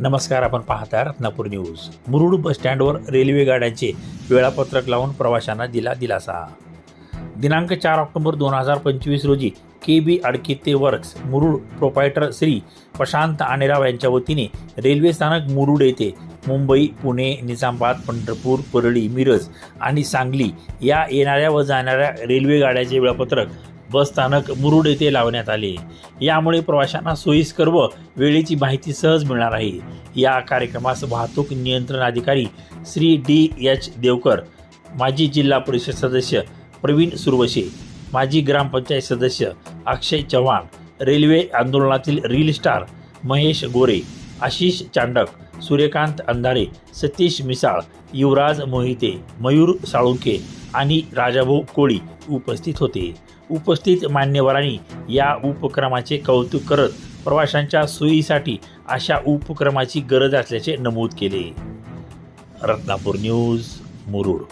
नमस्कार आपण पाहता रत्नापूर न्यूज. मुरुड बस स्टँडवर रेल्वे गाड्यांचे वेळापत्रक लावून प्रवाशांना दिला दिलासा. दिनांक चार ऑक्टोबर दोन हजार पंचवीस रोजी K B Adkite works Murud proprietor Shri Prashant Anerao यांच्या वतीने रेल्वे स्थानक मुरुड येथे मुंबई पुणे निजामाबाद पंढरपूर परळी मिरज आणि सांगली या येणाऱ्या व जाणाऱ्या रेल्वे गाड्याचे वेळापत्रक बस स्थानक मुरुड येथे लावण्यात आले. यामुळे प्रवाशांना सोयीस्कर व वेळेची माहिती सहज मिळणार आहे. या कार्यक्रमास वाहतूक नियंत्रण अधिकारी श्री डी एच देवकर माजी जिल्हा परिषद सदस्य प्रवीण सुरवशे माजी ग्रामपंचायत सदस्य अक्षय चव्हाण रेल्वे आंदोलनातील रील स्टार महेश गोरे आशिष चांडक सूर्यकांत अंधारे सतीश मिसाळ युवराज मोहिते मयूर साळुंके आणि राजाभाऊ कोळी उपस्थित होते. उपस्थित मान्यवरांनी या उपक्रमाचे कौतुक करत प्रवाशांच्या सोयीसाठी अशा उपक्रमाची गरज असल्याचे नमूद केले. रत्नापूर न्यूज मुरुड.